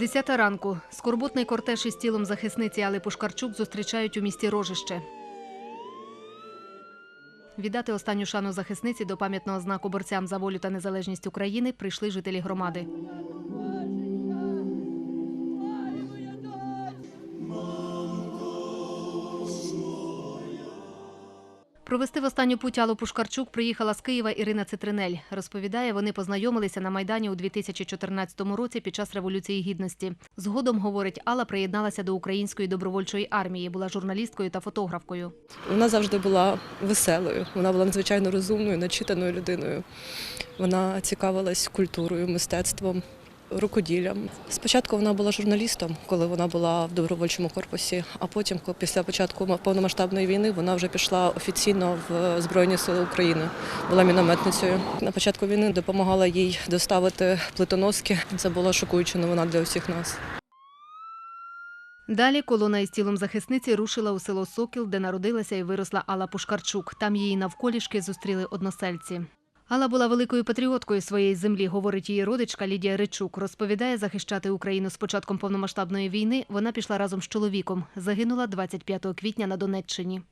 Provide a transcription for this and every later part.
Десята ранку. Скорботний кортеж із тілом захисниці Али Пушкарчук зустрічають у місті Рожище. Віддати останню шану захисниці до пам'ятного знаку борцям за волю та незалежність України прийшли жителі громади. Провести в останню путь Аллу Пушкарчук приїхала з Києва Ірина Цитринель. Розповідає, вони познайомилися на Майдані у 2014 році під час Революції Гідності. Згодом, говорить, Алла приєдналася до Української добровольчої армії, була журналісткою та фотографкою. Вона завжди була веселою, вона була надзвичайно розумною, начитаною людиною. Вона цікавилась культурою, мистецтвом, рукоділлям. Спочатку вона була журналістом, коли вона була в добровольчому корпусі, а потім, після початку повномасштабної війни, вона вже пішла офіційно в Збройні Сили України, була мінометницею. На початку війни допомагала їй доставити плитоноски. Це була шокуюча новина для усіх нас. Далі колона із тілом захисниці рушила у село Сокіл, де народилася і виросла Алла Пушкарчук. Там її навколішки зустріли односельці. Алла була великою патріоткою своєї землі, говорить її родичка Лідія Ричук. Розповідає, захищати Україну з початком повномасштабної війни вона пішла разом з чоловіком. Загинула 25 квітня на Донеччині.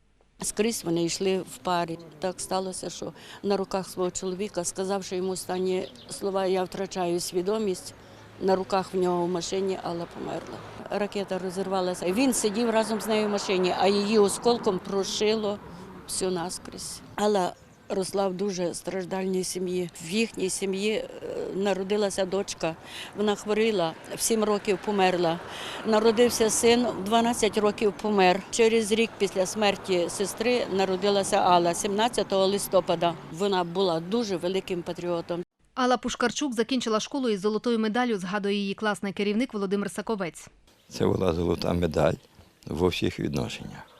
Скрізь вони йшли в парі. Так сталося, що на руках свого чоловіка, сказавши йому останні слова, я втрачаю свідомість. На руках в нього в машині Алла померла. Ракета розірвалася. Він сидів разом з нею в машині, а її осколком прошило всю наскрізь. Алла росла в дуже страждальній сім'ї. В їхній сім'ї е, народилася дочка. Вона хворіла, в 7 років померла. Народився син, в 12 років помер. Через рік після смерті сестри народилася Алла 17 листопада. Вона була дуже великим патріотом. Алла Пушкарчук закінчила школу із золотою медаллю, згадує її класний керівник Володимир Саковець. Це була золота медаль во всіх відношеннях.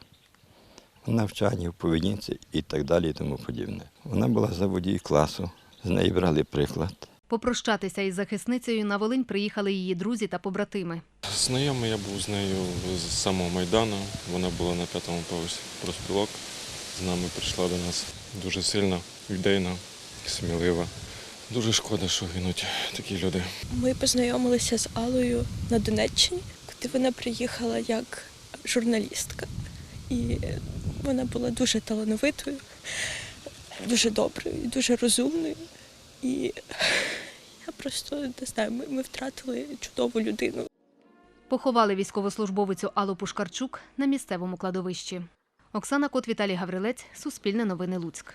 В навчанні, в поведінці і так далі, і тому подібне. Вона була за водій класу, з неї брали приклад. Попрощатися із захисницею на Волинь приїхали її друзі та побратими. Знайомий я був з нею з самого Майдану. Вона була на п'ятому поверсі проспілок. З нами прийшла до нас дуже сильна, ідейна, смілива. Дуже шкода, що гинуть такі люди. Ми познайомилися з Алою на Донеччині, куди вона приїхала як журналістка. І вона була дуже талановитою, дуже доброю, дуже розумною. І я просто не знаю, ми, ми втратили чудову людину. Поховали військовослужбовицю Аллу Пушкарчук на місцевому кладовищі. Оксана Кот, Віталій Гаврилець, Суспільне новини Луцьк.